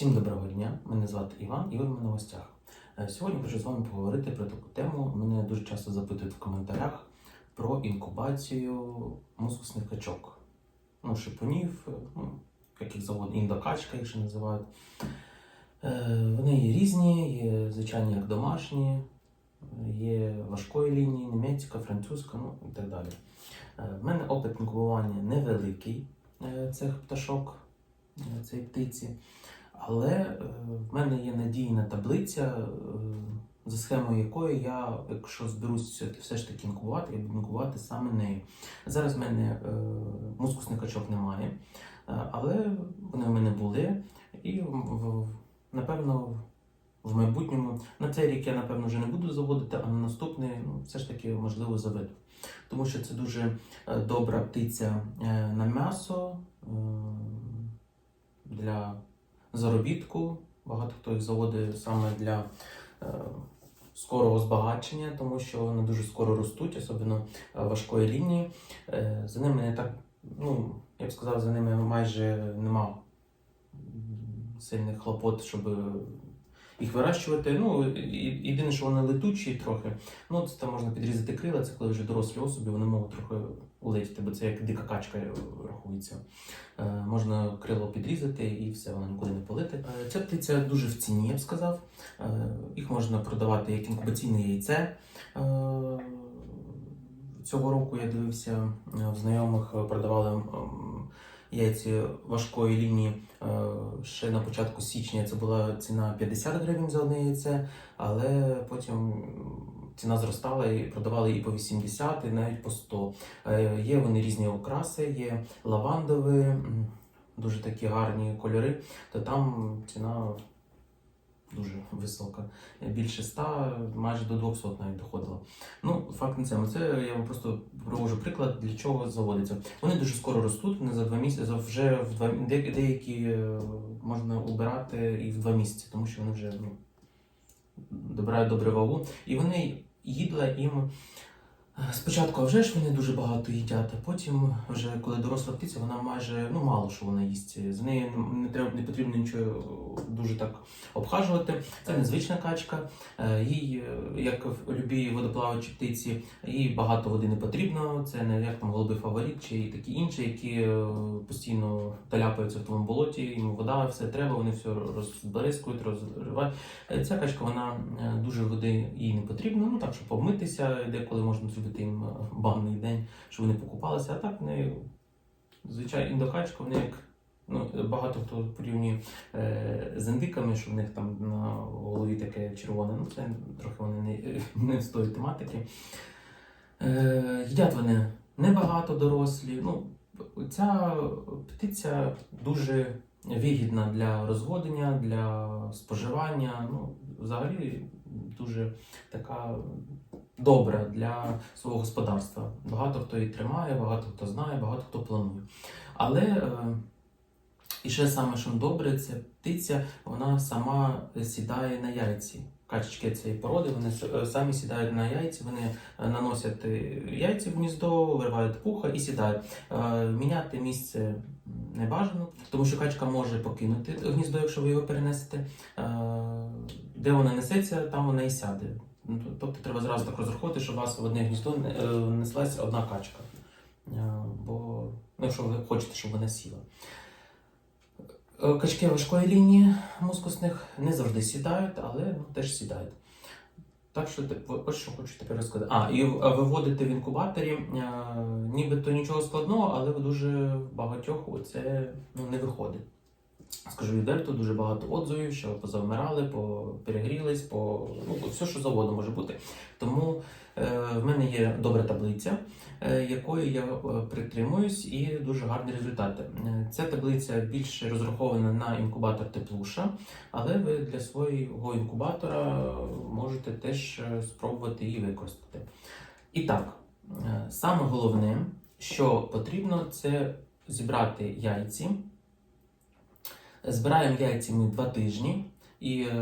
Всім доброго дня! Мене звати Іван і ви в мене в гостях. Е, Сьогодні хочу з вами поговорити про таку тему. Мене дуже часто запитують в коментарях про інкубацію мускусних качок. Ну, шипунів, е, ну, яких завод індокачка, ще називають. Е, Вони є різні, є звичайні як домашні, є важкої лінії, німецька, французька, ну і так далі. В мене опит інкубування невеликий цих пташок, цієї птиці. Але е, в мене є надійна таблиця, е, за схемою якої я, якщо зберусь все ж таки інкувати, я буду інкувати саме нею. Зараз в мене е, мускусних качок немає, е, але вони в мене були. І напевно в майбутньому на цей рік я напевно вже не буду заводити, а на наступний ну, все ж таки можливо заведу. Тому що це дуже е, добра птиця е, на м'ясо. е, Для заробітку. Багато хто їх заводить саме для е, скорого збагачення, тому що вони дуже скоро ростуть, особливо е, важкої лінії. Е, за ними не так, ну, я б сказав, за ними майже нема сильних хлопот, щоб їх вирощувати. Ну, єдине, що вони летучі трохи. Ну, це там можна підрізати крила, це коли вже дорослі особи, вони можуть трохи улетіти, бо це як дика качка рахується. Е, можна крило підрізати і все, воно нікуди не полите. Е, Ця птиця дуже в ціні, я б сказав. Е, Їх можна продавати як інкубаційне яйце. Цього року я дивився в знайомих продавали яйці важкої лінії. Е, Ще на початку січня це була ціна 50 гривень за одне яйце, але потім ціна зростала і продавали і по 80, і навіть по 100. Е, Є вони різні окраси, є лавандові, дуже такі гарні кольори, то там ціна дуже висока. Більше 100, майже до 200 навіть доходило. Ну, факт не цьому. Це я вам просто провожу приклад, для чого заводиться. Вони дуже скоро ростуть, вони за два місяці, вже в два де- деякі е, можна обирати і в два місяці, тому що вони вже ну, добирають добре вагу. І вони їдла їм. Спочатку, вже ж вони дуже багато їдять, а потім, вже коли доросла птиця, вона майже ну мало що вона їсть. За нею не треба не потрібно нічого дуже так обхажувати. Це незвична качка. Е, Їй, як в любій водоплаваючій птиці, їй багато води не потрібно. Це не як там голубий фаворит чи такі інші, які е, постійно таляпаються в тому болоті, їм вода, все треба, вони все розберискують, розривають. Е, Ця качка вона дуже води їй не потрібно. Ну так, щоб помитися, деколи можна зробити їм е, банний день, щоб вони покупалися. А так вони звичайно індокачка, вони як. Ну, багато хто порівнює е, з індиками, що в них там на голові таке червоне. Ну, це трохи вони не, не з тої тематики. Е, вони небагато дорослі. Ну, ця птиця дуже вигідна для розводення, для споживання. Ну, взагалі дуже така добра для свого господарства. Багато хто її тримає, багато хто знає, багато хто планує. Але е, і ще саме, що добре, ця птиця вона сама сідає на яйці. Качечки цієї породи, вони е, самі сідають на яйці, вони е, наносять е, яйці в гніздо, виривають пуха і сідають. Міняти місце не бажано, тому що качка може покинути гніздо, якщо ви його перенесете. Де вона несеться, там вона і сяде. Ну, Тобто треба зразу так розраховувати, що у вас в одне гніздо е, неслась одна качка. Е, Бо ну, якщо ви хочете, щоб вона сіла. Е, Качки важкої лінії мускусних не завжди сідають, але ну, теж сідають. Так що ось що хочу тепер розказати. А, і виводити в інкубаторі нібито нічого складного, але в дуже багатьох це ну, не виходить. Скажу відверто, дуже багато отзивів, що позавмирали, перегрілись, по ну, все, що завгодно може бути. Тому е, в мене є добра таблиця, е, якої я е, притримуюсь, і дуже гарні результати. Е, Ця таблиця більше розрахована на інкубатор теплуша, але ви для свого інкубатора можете теж е, спробувати її використати. І так, е, саме головне, що потрібно, це зібрати яйці. Збираємо яйці ми два тижні і, е,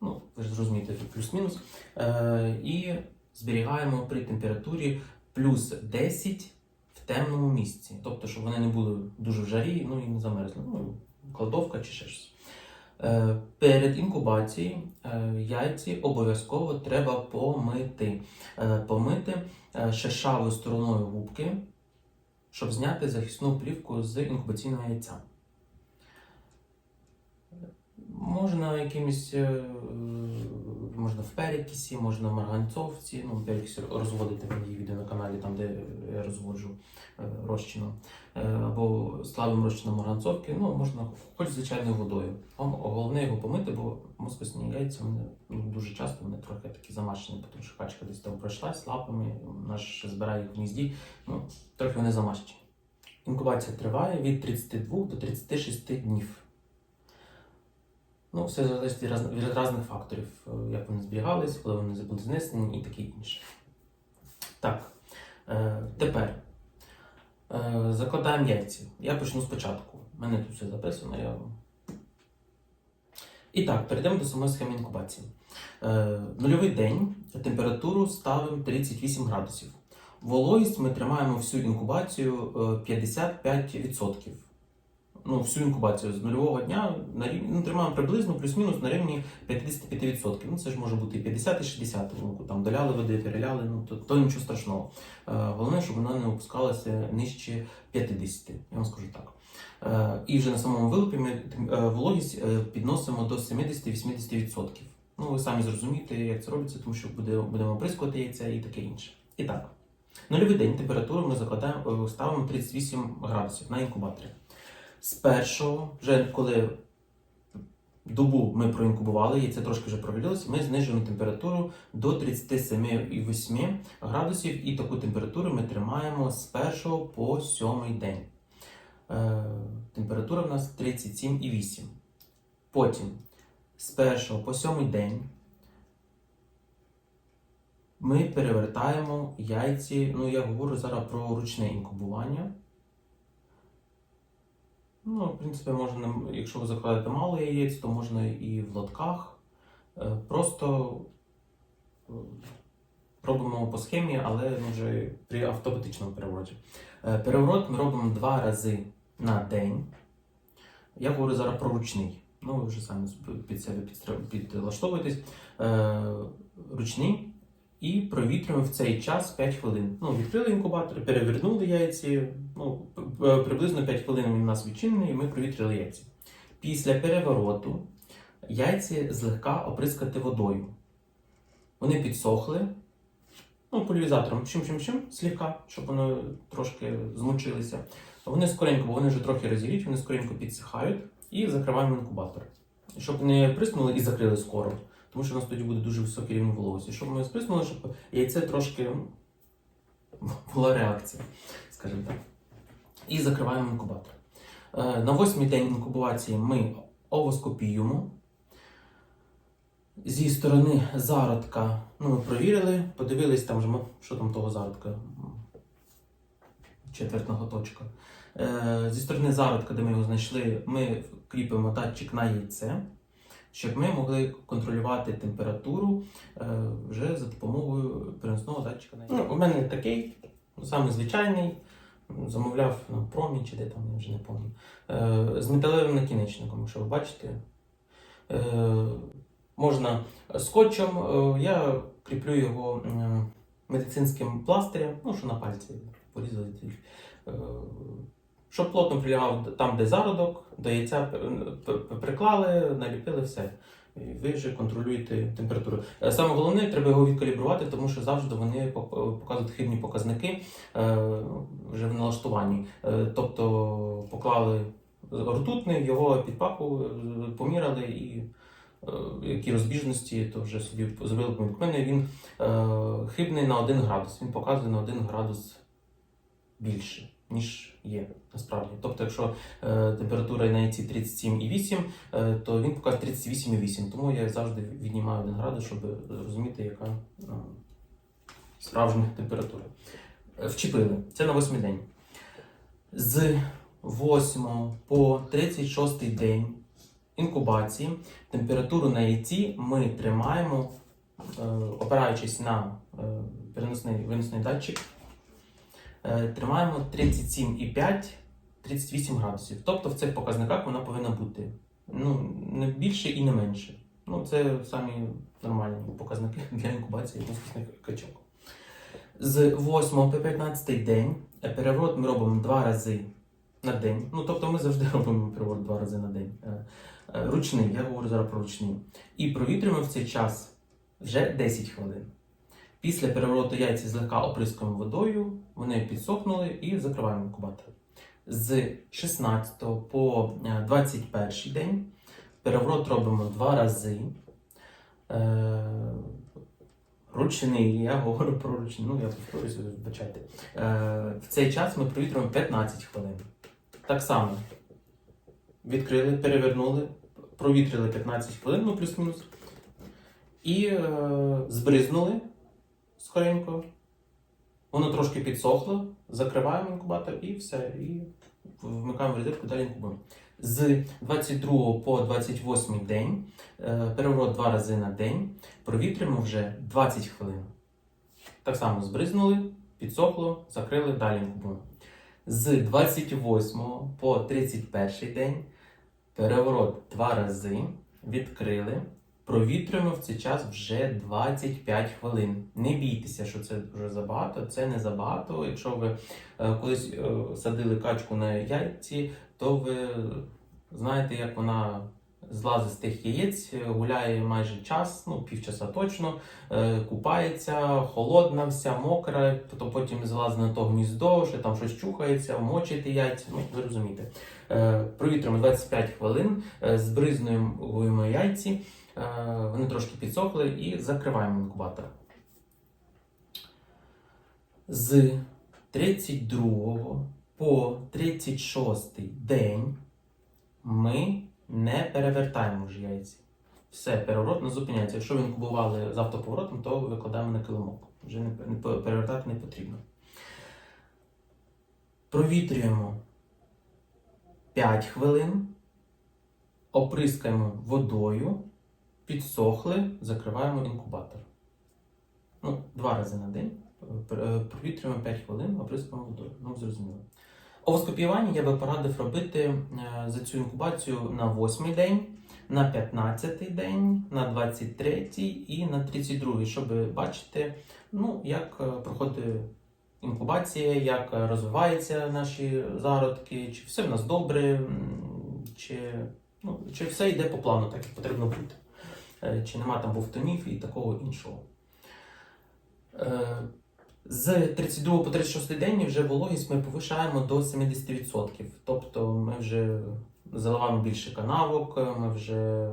ну, ви ж зрозумієте, плюс-мінус. Е, І зберігаємо при температурі плюс 10 в темному місці. Тобто, щоб вони не були дуже в жарі, ну і не замерзли. Ну, кладовка чи ще щось. Е, Перед інкубацією яйці обов'язково треба помити. Помити шершавою стороною губки, щоб зняти захисну плівку з інкубаційного яйця. Можна якимось, е, можна в перекисі, можна в марганцовці, ну, перекись розводити в відео на каналі, там, де я розводжу е, розчином, Е, або слабим розчином марганцовки, ну, можна хоч звичайною водою. Головне його помити, бо москосні яйця вони ну, дуже часто вони трохи такі замащені, тому що качка десь там пройшлась лапами, ж збирає їх в гнізді, ну, трохи вони замащені. Інкубація триває від 32 до 36 днів. Ну, все залежить від, різних факторів, е, як вони зберігались, коли вони були знесені і таке інше. Так, е, тепер е, закладаємо яйця. Я почну спочатку. У мене тут все записано. Я... І так, перейдемо до самої схеми інкубації. Нульовий день, температуру ставимо 38 градусів. Вологість ми тримаємо всю інкубацію е, 55%. Ну, всю інкубацію з нульового дня на рівні, ну, тримаємо приблизно плюс-мінус на рівні 55%. Ну, це ж може бути і 50, і 60. Ну, там доляли води, переляли, ну, то, то нічого страшного. Е, головне, щоб вона не опускалася нижче 50, я вам скажу так. Е, і вже на самому вилупі ми е, вологість е, підносимо до 70-80%. Ну, ви самі зрозумієте, як це робиться, тому що буде, будемо оприскувати яйця і таке інше. І так, нульовий день температуру ми закладаємо, е, ставимо 38 градусів на інкубаторі. З першого, вже коли добу ми проінкубували, яйце трошки вже провалилося, ми знижуємо температуру до 37,8 градусів, і таку температуру ми тримаємо з першого по сьомий день. Е, температура в нас 37,8. Потім з першого по сьомий день ми перевертаємо яйці. Ну, я говорю зараз про ручне інкубування. Ну, в принципі, можна, якщо ви закладаєте мало яєць, то можна і в лотках. Е, Просто е, робимо по схемі, але вже при автоматичному перевороті. Е, Переворот ми робимо два рази на день. Я говорю зараз про ручний. Ну, ви вже самі під себе підлаштовуєтесь. Ручний. І провітрюємо в цей час 5 хвилин. Ну, відкрили інкубатор, перевернули яйці. Ну, п- приблизно 5 хвилин він у нас відчинений, і ми провітрили яйці. Після перевороту яйці злегка оприскати водою. Вони підсохли. Ну, поляризатором чим-чим-чим, слегка, щоб вони трошки змочилися. Вони скоренько, бо вони вже трохи розігріють, вони скоренько підсихають і закриваємо інкубатор. Щоб не приснули і закрили скоро, тому що у нас тоді буде дуже високий рівень вологості. Щоб ми сприснули, щоб яйце трошки була реакція, скажімо так. І закриваємо інкубатор. Е, На восьмий день інкубації ми овоскопіюємо. Зі сторони зародка, ну, ми провірили, подивились там, же, що там того зародка. Четвертного точка. Е, Зі сторони зародка, де ми його знайшли, ми кріпимо датчик на яйце, щоб ми могли контролювати температуру е, вже за допомогою переносного датчика. Ну, у мене такий, самий звичайний, замовляв на промі чи де там, я вже не пам'ятаю. Е, З металевим накінечником, якщо ви бачите. Е, Можна скотчем, я кріплю його медицинським пластирем, ну що на пальці порізали. Е, Щоб плотно прилягав там, де зародок, до яйця приклали, наліпили все. Ви вже контролюєте температуру. Е, Саме головне, треба його відкалібрувати, тому що завжди вони показують хибні показники е, вже в налаштуванні. Е, Тобто поклали ртутний, його під папу е, поміряли і е, які розбіжності, то вже собі зробили помітку. Мене він е, хибний на 1 градус. Він показує на 1 градус більше, ніж є насправді. Тобто, якщо е, температура на яйці 37,8, е, то він показує 38,8. Тому я завжди віднімаю 1 градус, щоб зрозуміти, яка е, справжня температура. Е, Вчепили. Це на восьмий день. З 8 по 36 день інкубації температуру на яйці ми тримаємо, е, опираючись на е, переносний виносний датчик, е, тримаємо 38 градусів. Тобто в цих показниках вона повинна бути ну, не більше і не менше. Ну, це самі нормальні показники для інкубації мускусних качок. З 8 по 15 день е, переворот ми робимо два рази на день. Ну, тобто ми завжди робимо переворот два рази на день. Е, Ручний, я говорю зараз про ручний. І провітрюємо в цей час вже 10 хвилин. Після перевороту яйця злегка оприскуємо водою, вони підсохнули і закриваємо інкубатор. З 16 по е, 21 день переворот робимо два рази. Е, Ручний, я говорю про ручний, ну я повторюся, вибачайте. Е, в цей час ми провітрюємо 15 хвилин. Так само відкрили, перевернули, провітрили 15 хвилин, ну плюс-мінус. І е, збризнули скоренько. Воно трошки підсохло, закриваємо інкубатор і все. І вмикаємо в розетку, далі інкубуємо. З 22 по 28 день е, переворот два рази на день. Провітрюємо вже 20 хвилин. Так само збризнули, підсохло, закрили, далі інкубуємо. З 28 по 31 день переворот два рази відкрили. Провітрюємо в цей час вже 25 хвилин. Не бійтеся, що це дуже забагато. Це не забагато. Якщо ви е, колись е, садили качку на яйці, то ви знаєте, як вона злазить з тих яєць, гуляє майже час, ну півчаса точно, е, купається, холодна, вся мокра, то потім залазить на то гніздо, що там щось чухається, мочить яйця. Ну, ви розумієте. Провітрюємо 25 хвилин, збризнуємо яйці. Е, Вони трошки підсохли і закриваємо інкубатор. З 32 по 36 день ми не перевертаємо вже яйці. Все, переворот не зупиняється. Якщо ви інкубували з автоповоротом, то викладаємо на килимок. Вже не, перевертати не потрібно. Провітрюємо 5 хвилин, оприскаємо водою, підсохли, закриваємо інкубатор. Ну, два рази на день. Е, Провітрюємо 5 хвилин, оприскуємо водою. Ну, зрозуміло. Овоскопіювання я би порадив робити е, за цю інкубацію на 8 день, на 15 день, на 23 і на 32, щоб бачити, ну, як е, проходить інкубація, як розвиваються наші зародки, чи все в нас добре, чи, ну, чи все йде по плану, так як потрібно бути. Е, Чи нема там бовтонів і такого іншого. Е, З 32 по 36 день вже вологість ми повишаємо до 70%. Тобто ми вже заливаємо більше канавок, ми вже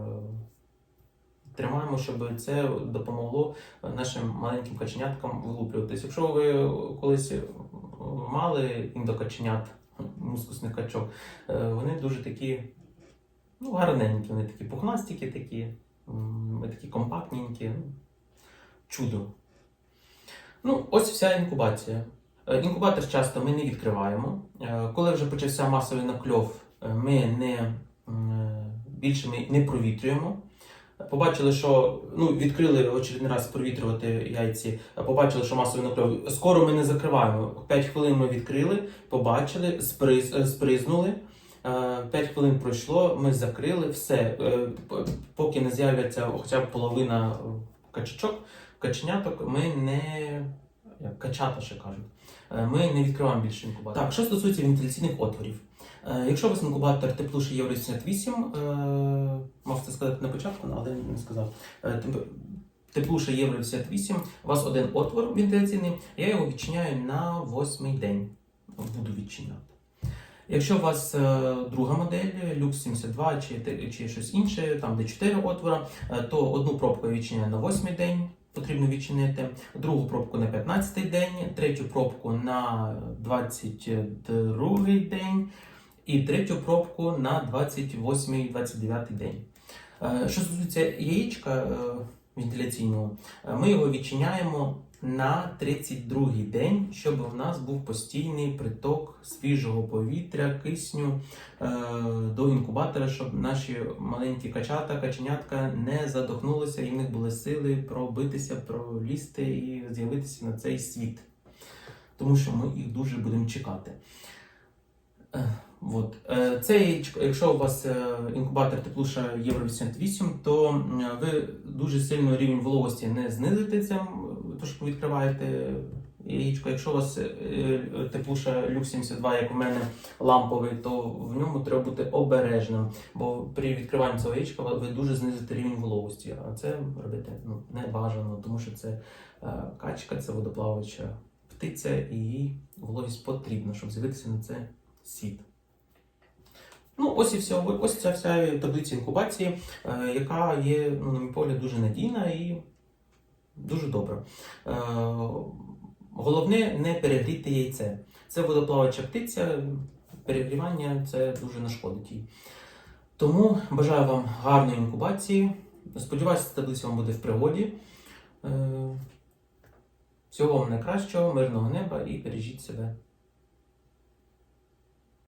тримаємо, щоб це допомогло нашим маленьким каченяткам вилуплюватись. Якщо ви колись мали індокаченят, мускусних качок, е, вони дуже такі ну, гарненькі, вони такі пухнастики, такі, м, такі компактненькі. Чудо. Ну, ось вся інкубація. Е, Інкубатор часто ми не відкриваємо. Е, Коли вже почався масовий накльов, е, ми не, більше ми не провітрюємо. Побачили, що ну, відкрили очередний раз провітрювати яйці, побачили, що масовий накльов. Скоро ми не закриваємо. 5 хвилин ми відкрили, побачили, сприз, спризнули. 5 хвилин пройшло, ми закрили все. Е, Поки не з'являться хоча б половина е, качачок, каченяток, ми не качата ще кажуть. Е, Ми не відкриваємо більше інкубатор. Так, що стосується вентиляційних отворів. Е, Якщо у вас інкубатор теплуше Євро 78, е, мав це сказати на початку, але не сказав. Е, Теплуше Євро 58, у вас один отвор вентиляційний, я його відчиняю на восьмий день. Буду відчиняти. Якщо у вас е, друга модель, Lux 72 чи, чи щось інше, там де 4 отвора, е, то одну пробку я відчиняю на восьмий день, потрібно відчинити, другу пробку на 15 день, третю пробку на 22 день і третю пробку на 28-29 день. Е, Що стосується яєчка вентиляційного, ми його відчиняємо на 32 день, щоб у нас був постійний приток свіжого повітря, кисню е, до інкубатора, щоб наші маленькі качата, каченятка не задохнулися, і в них були сили пробитися, пролізти і з'явитися на цей світ. Тому що ми їх дуже будемо чекати. От. Е, Це якщо у вас е, інкубатор теплуша Євро 88, то ви дуже сильно рівень вологості не знизите цим, то що ви відкриваєте яєчко. Якщо у вас е, е, теплуша Люкс 72, як у мене ламповий, то в ньому треба бути обережним, бо при відкриванні цього яєчка ви дуже знизите рівень вологості, а це робити ну, не бажано, тому що це е, качка, це водоплаваюча птиця, і їй вологість потрібна, щоб з'явитися на це сід. Ну, ось і все. Ось ця вся таблиця інкубації, яка є, ну, на мій погляд, дуже надійна і дуже добре. Е, головне не перегріти яйце. Це водоплаваюча птиця, перегрівання це дуже нашкодить їй. Тому бажаю вам гарної інкубації. Сподіваюся, ця таблиця вам буде в пригоді. Е, Всього вам найкращого, мирного неба і бережіть себе.